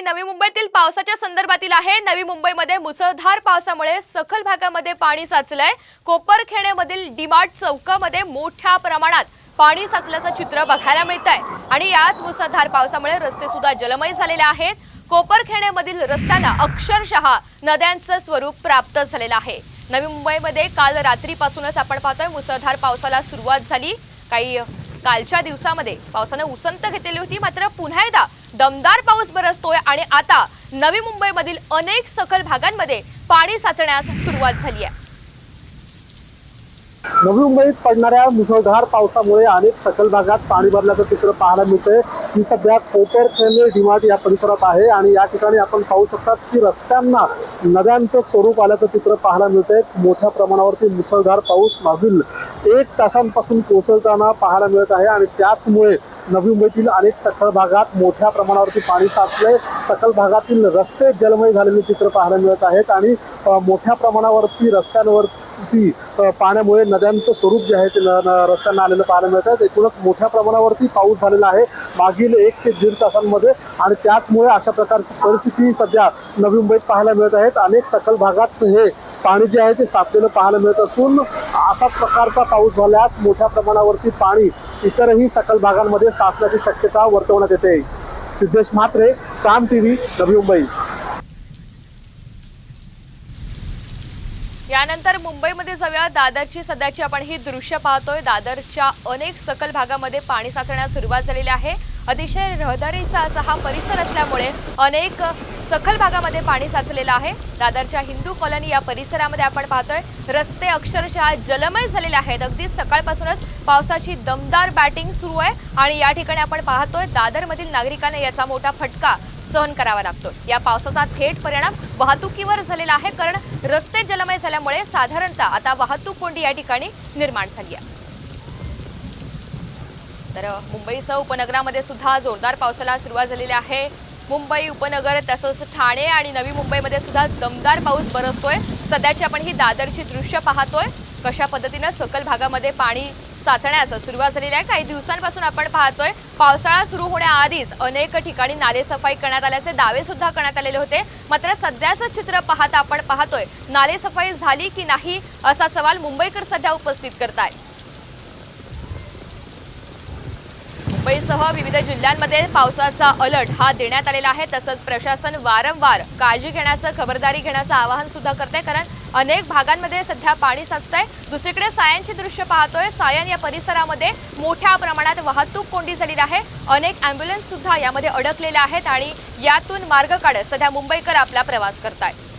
बातमी नवी मुंबईतील पावसाच्या संदर्भातील आहे. नवी मुंबईमध्ये मुसळधार पावसामुळे सखल भागामध्ये पाणी साचलंय. कोपरखेड्यामधील डिमार्ट चौकामध्ये मोठ्या प्रमाणात पाणी साचल्याचं चित्र बघायला मिळत आहे आणि याच मुसळधार पावसामुळे रस्ते सुद्धा जलमय झालेले आहेत. कोपरखेड्यामधील रस्त्यांना अक्षरशः नद्यांचं स्वरूप प्राप्त झालेलं आहे. नवी मुंबईमध्ये काल रात्रीपासूनच आपण पाहतोय मुसळधार पावसाला सुरुवात झाली. काही कालच्या दिवसामध्ये. पावसानं उसंत घेतलेली होती मात्र पुन्हा एकदा दमदार पाऊस बरसतोय आणि आता नवी मुंबईमधील अनेक सखल भागांमध्ये पाणी साचण्यास सुरुवात झाली आहे. नवी मुंबईत पडणाऱ्या मुसळधार पावसामुळे अनेक सखल भागात पाणी भरल्याचं चित्र पाहायला मिळतंय. मी सध्या कोपर खेळणे डिमार्ट या परिसरात आहे आणि या ठिकाणी आपण पाहू शकतात की रस्त्यांना नद्यांचं स्वरूप आल्याचं चित्र पाहायला मिळतंय. मोठ्या प्रमाणावरती मुसळधार पाऊस मागील एक तासांपासून कोसळताना पाहायला मिळत आहे आणि त्याचमुळे नवी मुंबईतील अनेक सखल भागात मोठ्या प्रमाणावरती पाणी साचलंय. सखल भागातील रस्ते जलमय झालेले चित्र पाहायला मिळत आहेत आणि मोठ्या प्रमाणावरती रस्त्यांवरती पाण्यामुळे नद्यांचं स्वरूप जे आहे ते न- रस्त्यांना आलेलं पाहायला मिळत आहे. एकूणच मोठ्या प्रमाणावरती पाऊस झालेला आहे. मागील एक ते दीड तासांमध्ये आणि त्याचमुळे अशा प्रकारची परिस्थिती सध्या नवी मुंबईत पाहायला मिळत आहेत. अनेक सखल भागात हे पाणी जे आहे ते साचलेलं पाहायला मिळत असून असा प्रकारचा पाऊस झाल्यास मोठ्या प्रमाणावरती पाणी इतरही सकल भागांमध्ये साचण्याची शक्यता वर्तवण्यात येते. सिद्धेश म्हात्रे साम टीव्ही नवी मुंबई. यानंतर मुंबईमध्ये जाऊया. दादरची सध्याची आपण ही दृश्य पाहतोय. दादरच्या अनेक सकल भागामध्ये पाणी साचण्यास सुरुवात झालेली आहे. अतिशय रहदारीचा असा हा परिसर असल्यामुळे अनेक सखल भागामध्ये पाणी साचलेलं आहे. दादरच्या हिंदू कॉलनी या परिसरामध्ये आपण पाहतोय रस्ते अक्षरशः जलमय झालेले आहेत. अगदी सकाळपासूनच पावसाची दमदार बॅटिंग सुरू आहे आणि या ठिकाणी आपण पाहतोय दादरमधील नागरिकांना याचा मोठा फटका सहन करावा लागतो या पावसाचा थेट परिणाम वाहतुकीवर झालेला आहे कारण रस्ते जलमय झाल्यामुळे साधारणतः आता वाहतूक कोंडी या ठिकाणी निर्माण झाली आहे. तर मुंबईसह उपनगरामध्ये सुद्धा जोरदार पावसाला सुरुवात झालेली आहे. मुंबई उपनगर तसंच ठाणे आणि नवी मुंबईमध्ये सुद्धा दमदार पाऊस बरसतोय. सध्याची आपण ही दादरची दृश्य पाहतोय. कशा पद्धतीनं सकल भागामध्ये पाणी साचण्यास सुरुवात झालेली आहे काही दिवसांपासून आपण पाहतोय. पावसाळा सुरू होण्याआधीच अनेक ठिकाणी नालेसफाई करण्यात आल्याचे दावे सुद्धा करण्यात आलेले होते. मात्र सध्याचं चित्र पाहता आपण पाहतोय नालेसफाई झाली की नाही असा सवाल मुंबईकर सध्या उपस्थित करतायत. मुंबईसह विविध जिल्ह्यांमध्ये पावसाचा अलर्ट हा देण्यात आलेला आहे. तसंच प्रशासन वारंवार काळजी घेण्याचं खबरदारी घेण्याचं आवाहन सुद्धा करते कारण अनेक भागांमध्ये सध्या पाणी साचतंय. दुसरीकडे सायनची दृश्य पाहतोय. सायन या परिसरामध्ये मोठ्या प्रमाणात वाहतूक कोंडी झालेली आहे. अनेक अँब्युलन्स सुद्धा यामध्ये अडकलेल्या आहेत आणि यातून मार्ग काढत सध्या मुंबईकर आपला प्रवास करतायत.